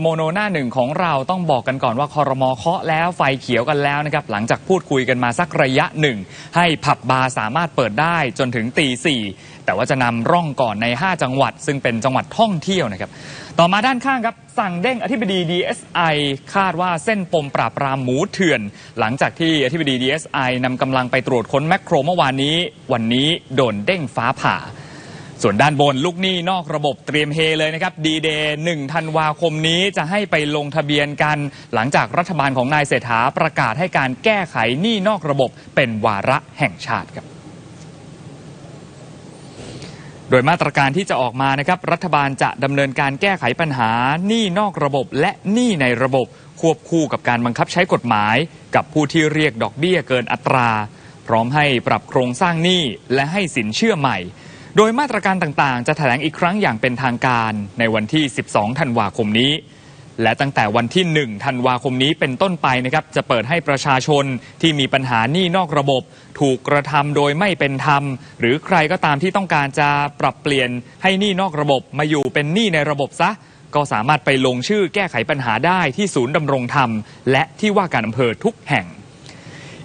โมโนหน้าหนึ่งของเราต้องบอกกันก่อนว่าคอรมอเคาะแล้วไฟเขียวกันแล้วนะครับ หลังจากพูดคุยกันมาสักระยะหนึ่ง ให้ผับบาร์สามารถเปิดได้จนถึงตีสี่แต่ว่าจะนำร่องก่อนใน 5 จังหวัด ซึ่งเป็นจังหวัดท่องเที่ยวนะครับ ต่อมาด้านข้างครับ สั่งเด้งอธิบดี DSI คาดว่าเส้นปมปราบปรามหมูเถื่อน หลังจากที่อธิบดี DSI นำกำลังไปตรวจค้นแมคโครเมื่อวานนี้ วันนี้โดนเด้งฟ้าผ่า ส่วนด้านบนลูกหนี้นอกระบบเตรียมเฮเลยนะครับดีเดย์หนึ่งธันวาคมนี้จะให้ไปลงทะเบียนกัน หลังจากรัฐบาลของนายเศรษฐาประกาศให้การแก้ไขหนี้นอกระบบเป็นวาระแห่งชาติครับโดยมาตรการที่จะออกมานะครับรัฐบาลจะดำเนินการแก้ไขปัญหาหนี้นอกระบบและหนี้ในระบบ ควบคู่กับการบังคับใช้กฎหมาย กับผู้ที่เรียกดอกเบี้ยเกินอัตรา พร้อมให้ปรับโครงสร้างหนี้และให้สินเชื่อใหม่ โดยมาตรการต่างๆ จะแถลงอีกครั้งอย่างเป็นทางการในวันที่ 12 ธันวาคมนี้ และตั้งแต่วันที่ 1 ธันวาคมนี้เป็นต้นไปนะครับ จะเปิดให้ประชาชนที่มีปัญหาหนี้นอกระบบ ถูกกระทำโดยไม่เป็นธรรม หรือใครก็ตามที่ต้องการจะปรับเปลี่ยนให้หนี้นอกระบบมาอยู่เป็นหนี้ในระบบซะ ก็สามารถไปลงชื่อแก้ไขปัญหาได้ที่ศูนย์ดำรงธรรม และที่ว่าการอำเภอทุกแห่ง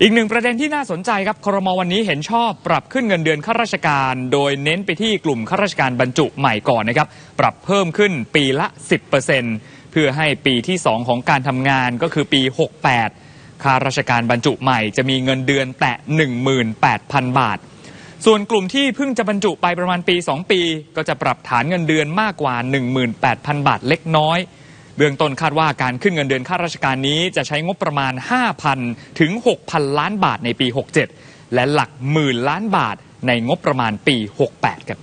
อีกหนึ่งประเด็นที่น่าสนใจครับครมวันนี้เห็นชอบปรับขึ้นเงินเดือนข้าราชการ โดยเน้นไปที่กลุ่มข้าราชการบรรจุใหม่ก่อนนะครับ ปรับเพิ่มขึ้นปีละ 10%เพื่อให้ปีที่ 2 ของการทำงานก็คือปี 68 ข้าราชการบรรจุใหม่จะมีเงินเดือนแตะ 18,000 บาท ส่วนกลุ่มที่เพิ่งจะบรรจุไปประมาณปี 2 ปี ก็จะปรับฐานเงินเดือนมากกว่า 18,000 บาทเล็กน้อย เบื้องต้นคาดว่าการขึ้นเงินเดือนข้าราชการนี้จะใช้งบประมาณ 5,000 ถึง 6,000 ล้านบาทในปี 67 และหลักหมื่นล้านบาทในงบประมาณปี 68 ครับ